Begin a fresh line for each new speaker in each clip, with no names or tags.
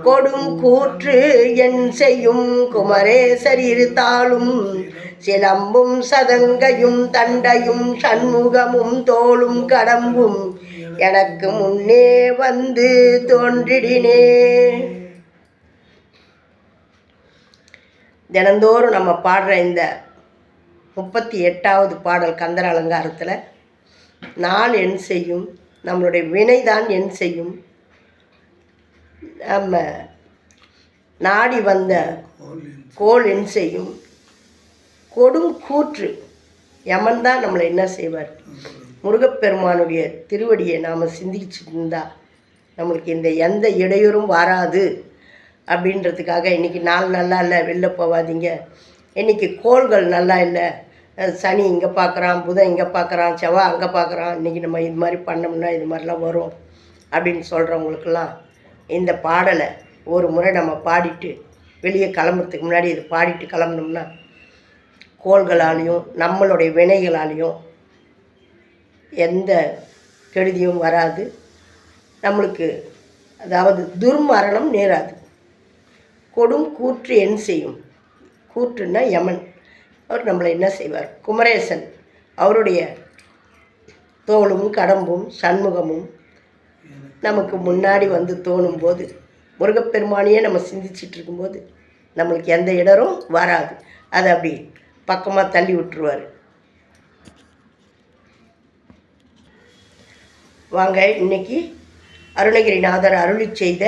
கொடும் கூற்று என் செய்யும் குமரேசர் இருத்தாலும் சிலம்பும் சதங்கையும் தண்டையும் சண்முகமும் தோளும் கடம்பும் எனக்கு முன்னே வந்து தோன்றிடினே. தினந்தோறும் நம்ம பாடுற இந்த முப்பத்தி எட்டாவது பாடல் கந்தர் அலங்காரத்தில் நான் என் செய்யும் நம்மளுடைய வினைதான் என் செய்யும் நம்ம நாடி வந்த கோல் என் செய்யும் கொடும் கூற்று யமன் தான் நம்மளை என்ன செய்வார்? முருகப்பெருமானுடைய திருவடியை நாம் சிந்திச்சுட்டு இருந்தால் நம்மளுக்கு இந்த எந்த இடையூறும் வராது அப்படின்றதுக்காக இன்றைக்கி நாள் நல்லா இல்லை வெளில போகாதீங்க இன்றைக்கி கோள்கள் நல்லா இல்லை சனி இங்கே பார்க்குறான் புதன் இங்கே பார்க்குறான் செவ்வாய் அங்கே பார்க்குறான் இன்றைக்கி நம்ம இது மாதிரி பண்ணோம்னா இது மாதிரிலாம் வரும் அப்படின்னு சொல்கிறவங்களுக்கெல்லாம் இந்த பாடலை ஒரு முறை நம்ம பாடிட்டு வெளியே கிளம்புறதுக்கு முன்னாடி இது பாடிட்டு கிளம்புனோம்னா கோள்களாலையும் நம்மளுடைய வினைகளாலையும் எந்த கெடுதியும் வராது. நம்மளுக்கு அதாவது துர்மரணம் நேராது. கொடும் கூற்று என் செய்யும். கூற்றுன்னா யமன். அவர் நம்மளை என்ன செய்வார்? குமரேசன் அவருடைய தோளும் கடம்பும் சண்முகமும் நமக்கு முன்னாடி வந்து தோணும் போது முருகப்பெருமானையே நம்ம சிந்திச்சிட்டு இருக்கும்போது நம்மளுக்கு எந்த இடரும் வராது. அதை அப்படி பக்கமாக தள்ளி விட்டுருவார். வாங்க இன்னைக்கு அருணகிரிநாதர் அருளி செய்த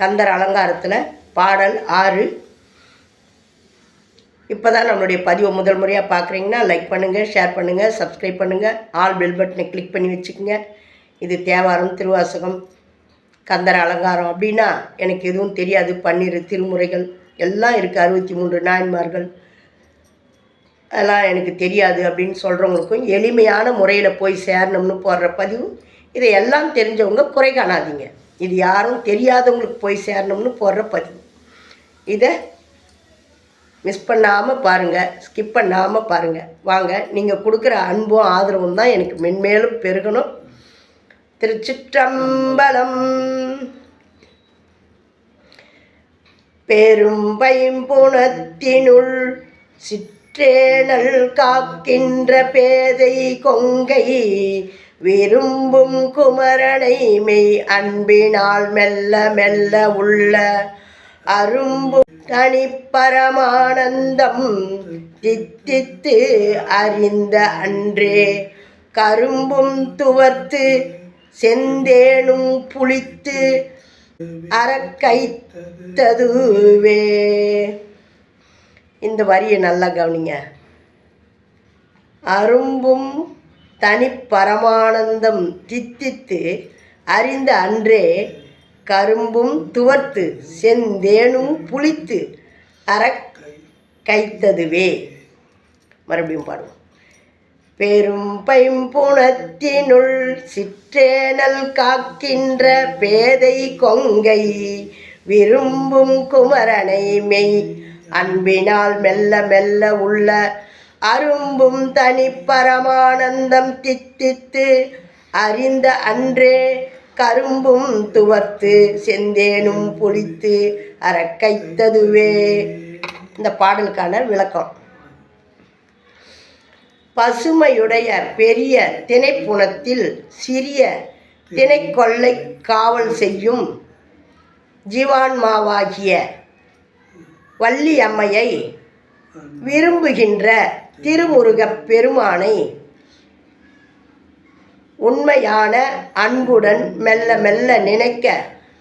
கந்தர் அலங்காரத்தில் பாடல் ஆறு. இப்போ தான் நம்மளுடைய பதிவை முதல் முறையாக பார்க்குறீங்கன்னா லைக் பண்ணுங்கள் ஷேர் பண்ணுங்கள் சப்ஸ்கிரைப் பண்ணுங்கள் ஆல் பெல் பட்டனை கிளிக் பண்ணி வச்சுக்கோங்க. இது தேவாரம் திருவாசகம் கந்தர அலங்காரம் அப்படின்னா எனக்கு எதுவும் தெரியாது. பன்னிரு திருமுறைகள் எல்லாம் இருக்குது அறுபத்தி மூன்று நாயன்மார்கள். அதெல்லாம் எனக்கு தெரியாது அப்படின்னு சொல்கிறவங்களுக்கும் எளிமையான முறையில் போய் சேரணும்னு போடுற பதிவு. இதை எல்லாம் தெரிஞ்சவங்க குறை காணாதீங்க. இது யாரும் தெரியாதவங்களுக்கு போய் சேரணும்னு போடுற பதிவு. இதை மிஸ் பண்ணாமல் பாருங்கள் ஸ்கிப் பண்ணாமல் பாருங்கள் வாங்க நீங்கள் கொடுக்குற அன்பும் ஆதரவும் தான் எனக்கு மென்மேலும் பெருகணும். திருச்சிற்றம்பலம். பெரும் பைம்புணத்தினுள் சிற்றேனல் காக்கின்ற பேதை கொங்கை விரும்பும் குமரனை மெய் அன்பினால் மெல்ல மெல்ல உள்ள அரும்பு தனிப்பரமானந்தம் தித்தித்து அறிந்த அன்றே. கரும்பும் துவர்த்து செந்தேனும் புளித்து அறக்கைத்ததுவே இந்த வரியை நல்லா கவனிங்க. அரும்பும் தனிப்பரமானந்தம் தித்தித்து அறிந்த அன்றே கரும்பும் துவர்த்து செந்தேனும் புளித்து அறக் கைத்ததுவே. மறுபடியும் பாடுவோம். பெரும் பைம்புணத்தினுள் சிற்றேனல் காக்கின்ற பேதை கொங்கை விரும்பும் குமரனை மெய். அன்பினால் மெல்ல மெல்ல உள்ள அரும்பும் தனிப்பரமானந்தம் தித்தித்து அறிந்த அன்றே கரும்பும் துவர்த்து செந்தேனும் பொழித்து அறக்கைத்ததுவே இந்த பாடலுக்கான விளக்கம். பசுமையுடைய பெரிய திணைப்புணத்தில் சிறிய திணைக்கொள்ளை காவல் செய்யும் ஜீவான்மாவாகிய வள்ளியம்மையை விரும்புகின்ற திருமுருகப் பெருமானை உண்மையான அன்புடன் மெல்ல மெல்ல நினைக்க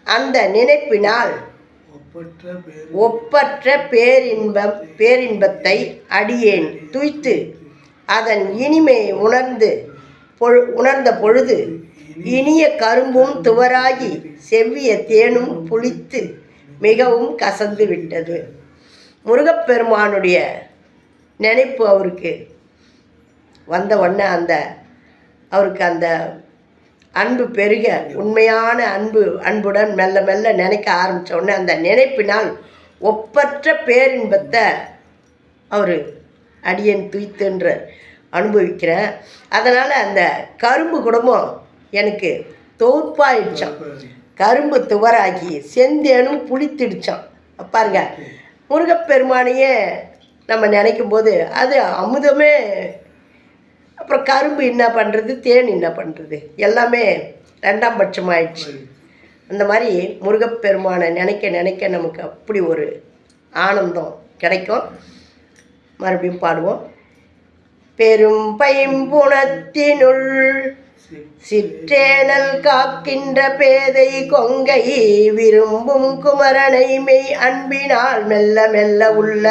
அந்த நினைப்பினால் ஒப்பற்ற பேரின்பம் பேரின்பத்தை அடியேன் துய்த்து அதன் இனிமையை உணர்ந்து பொழு உணர்ந்த பொழுது இனிய கரும்பும் துவராகி செவ்விய தேனும் புளித்து மிகவும் கசந்து விட்டது. முருகப்பெருமானுடைய நினைப்பு அவருக்கு வந்த உடனே அந்த அவருக்கு அந்த அன்பு பெருக உண்மையான அன்பு அன்புடன் மெல்ல மெல்ல நினைக்க ஆரம்பித்த உடனே அந்த நினைப்பினால் ஒப்பற்ற பேரின்பத்தை அவர் அடியன் துய்த்துன்ற அனுபவிக்கிறேன் அதனால் அந்த கரும்பு குடும்பம் எனக்கு தோற்பாயிடுச்சான் கரும்பு துவராகி செந்தேனும் புளித்திடுச்சான் பாருங்க முருகப்பெருமானையே நம்ம நினைக்கும் போது அது அமுதமே. அப்புறம் கரும்பு என்ன பண்ணுறது தேன் என்ன பண்ணுறது எல்லாமே ரெண்டாம் பட்சம் ஆயிடுச்சு அந்த மாதிரி முருகப்பெருமானை நினைக்க நினைக்க நமக்கு அப்படி ஒரு ஆனந்தம் கிடைக்கும். மறுபடியும் பாடுவோம். பெரும் பைம்புணத்தினுள் சிற்றேனல் காக்கின்ற பேதை கொங்கை விரும்பும் குமரனை மெய் அன்பினால் மெல்ல மெல்ல உள்ள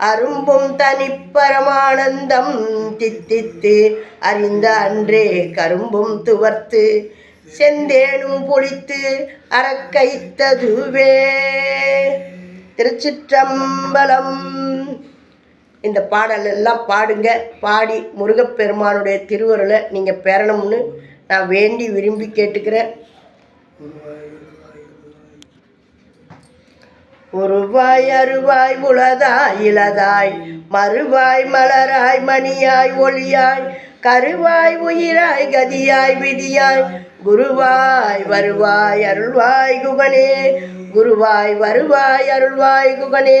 அரும்பும் தனிப்பரமானந்தம் தித்தித்து அறிந்த அன்றே கரும்பும் துவர்த்து செந்தேனும் பொழித்து அறக்கைத்ததுவே திருச்சிற்றம்பலம் இந்த பாடல் எல்லாம் பாடுங்க. பாடி முருகப்பெருமானுடைய திருவருளை நீங்கள் பெறணும்னு நான் வேண்டி விரும்பி கேட்டுக்கிறேன். ஒருவாய் அருவாய் உளதாய் இளதாய் மறுவாய் மலராய் மணியாய் ஒளியாய் கருவாய் உயிராய் கதியாய் விதியாய் குருவாய் வருவாய் அருள்வாய் குகனே குருவாய் வருவாய் அருள்வாய் குகனே.